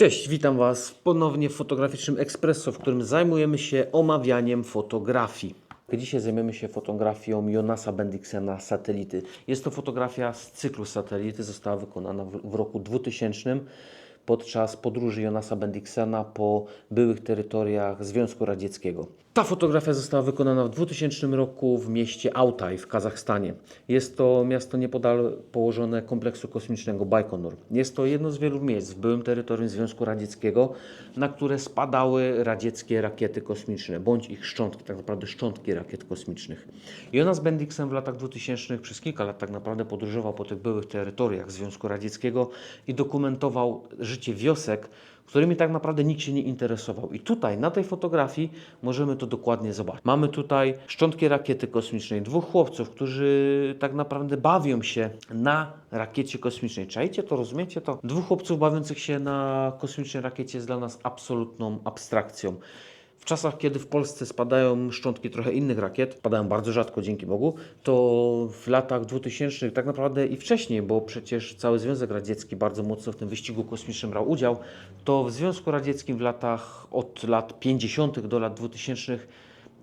Cześć, witam Was ponownie w Fotograficznym Espresso, w którym zajmujemy się omawianiem fotografii. Dzisiaj zajmiemy się fotografią Jonasa Bendiksena satelity. Jest to fotografia z cyklu satelity, została wykonana w roku 2000 podczas podróży Jonasa Bendiksena po byłych terytoriach Związku Radzieckiego. Ta fotografia została wykonana w 2000 roku w mieście Altaj w Kazachstanie. Jest to miasto niepodal położone kompleksu kosmicznego Bajkonur. Jest to jedno z wielu miejsc w byłym terytorium Związku Radzieckiego, na które spadały radzieckie rakiety kosmiczne, bądź ich szczątki, tak naprawdę szczątki rakiet kosmicznych. Jonas Bendiksen w latach 2000 przez kilka lat tak naprawdę podróżował po tych byłych terytoriach Związku Radzieckiego i dokumentował życie wiosek, którymi tak naprawdę nikt się nie interesował. I tutaj na tej fotografii możemy to dokładnie zobaczyć. Mamy tutaj szczątki rakiety kosmicznej, dwóch chłopców, którzy tak naprawdę bawią się na rakiecie kosmicznej. Czajcie to, rozumiecie to? Dwóch chłopców bawiących się na kosmicznej rakiecie jest dla nas absolutną abstrakcją. W czasach, kiedy w Polsce spadają szczątki trochę innych rakiet, padają bardzo rzadko, dzięki Bogu, to w latach 2000, tak naprawdę i wcześniej, bo przecież cały Związek Radziecki bardzo mocno w tym wyścigu kosmicznym brał udział, to w Związku Radzieckim w latach od lat 50. do lat 2000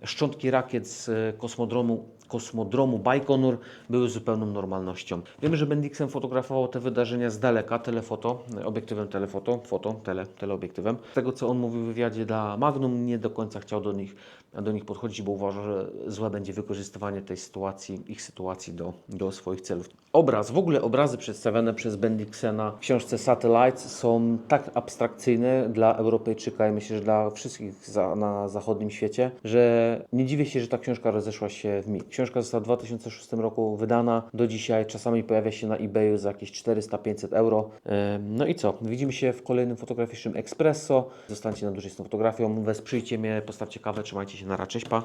szczątki rakiet z e, kosmodromu, kosmodromu Bajkonur były zupełną normalnością. Wiemy, że Bendixen fotografował te wydarzenia z daleka, telefoto, e, obiektywem telefoto, foto, tele, teleobiektywem. Z tego, co on mówił w wywiadzie dla Magnum, nie do końca chciał do nich, do nich podchodzić, bo uważał, że złe będzie wykorzystywanie tej sytuacji, ich sytuacji do, do swoich celów. Obraz, w ogóle obrazy przedstawiane przez Bendixena w książce Satellites są tak abstrakcyjne dla Europejczyka i myślę, że dla wszystkich za, na zachodnim świecie, że nie dziwię się, że ta książka rozeszła się w mig. Książka została w 2006 roku wydana, do dzisiaj czasami pojawia się na eBayu za jakieś 400-500 euro. No i co? Widzimy się w kolejnym fotograficznym Espresso. Zostańcie na dłużej z tą fotografią, wesprzyjcie mnie, postawcie kawę, trzymajcie się na raczej, pa.